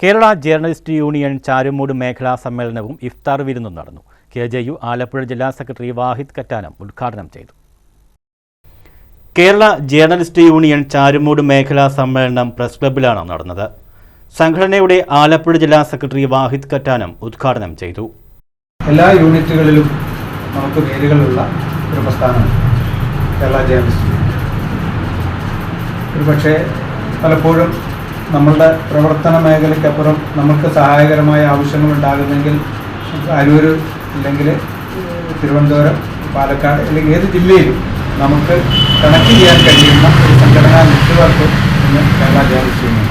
Kerala journalist union Charummood മേഖലാ സമ്മേളനവും ഇഫ്താർ വിരുന്നും നടന്നു. കെ ജെ യു ആലപ്പുഴ ജില്ലാ സെക്രട്ടറി വാഹിദ് കറ്റാനം ഉദ്ഘാടനം ചെയ്തു. കേരള ജേർണലിസ്റ്റ് യൂണിയൻ ചാരുമൂട് മേഖലാ സമ്മേളനം പ്രസ് ക്ലബിലാണ് നടന്നത്. സംഘടനയുടെ ആലപ്പുഴ ജില്ലാ സെക്രട്ടറി വാഹിദ് കറ്റാനം ഉദ്ഘാടനം ചെയ്തു. എല്ലാ യൂണിറ്റുകളിലും നമുക്ക് വേരുകളുള്ള ഒരു പ്രസ്ഥാനമാണ് കേരള ജേർണലിസ്റ്റ്. ഒരു പക്ഷേ പലപ്പോഴും നമ്മളുടെ പ്രവർത്തന മേഖലയ്ക്കപ്പുറം നമുക്ക് സഹായകരമായ ആവശ്യങ്ങൾ ഉണ്ടാകുന്നെങ്കിൽ അരൂർ അല്ലെങ്കിൽ തിരുവനന്തപുരം പാലക്കാട് അല്ലെങ്കിൽ ഏത് ജില്ലയിലും നമുക്ക് കണക്ട് ചെയ്യാൻ കഴിയുന്ന ഒരു സംഘടനാ നെറ്റ്വർക്ക് ഇന്ന് കേരള യൂണിയൻ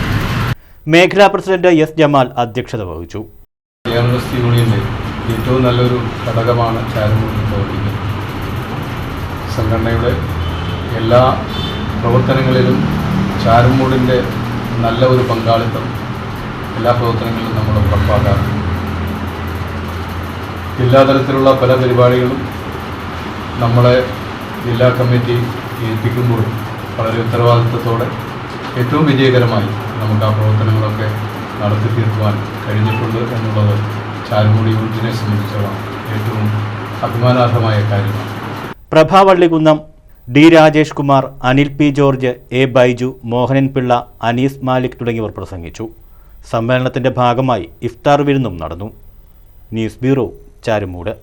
മേഖലാ പ്രസിഡന്റ് എസ് ജമാൽ അധ്യക്ഷത വഹിച്ചു. യൂണിയന്റെ ഏറ്റവും നല്ലൊരു ഘടകമാണ് പ്രവർത്തിക്കുന്നത് സംഘടനയുടെ എല്ലാ പ്രവർത്തനങ്ങളിലും ചാരുമൂടിന്റെ നല്ല ഒരു പങ്കാളിത്തം എല്ലാ പ്രവർത്തനങ്ങളിലും നമ്മൾ ഉറപ്പാക്കാറുണ്ട് ജില്ലാ തലത്തിലുള്ള പല പരിപാടികളും നമ്മളെ ജില്ലാ കമ്മിറ്റി ഏൽപ്പിക്കുമ്പോൾ വളരെ ഉത്തരവാദിത്തത്തോടെ ഏറ്റവും വിജയകരമായി നമുക്ക് ആ പ്രവർത്തനങ്ങളൊക്കെ നടത്തി തീർക്കുവാൻ കഴിഞ്ഞിട്ടുണ്ട് എന്നുള്ളത് ചാരുമൂടി യൂണിറ്റിനെ സംബന്ധിച്ചോളം ഏറ്റവും അഭിമാനാർഹമായ കാര്യമാണ്. പ്രഭാവള്ളികുന്നം D Rajesh Kumar Anil P George A Baiju Mohanan Pillai Anees Malik തുടങ്ങിയവർ പ്രസംഗിച്ചു. സമ്മേളനത്തിന്റെ ഭാഗമായി ഇഫ്താർ വിരുന്നും നടന്നു. News bureau Charummood.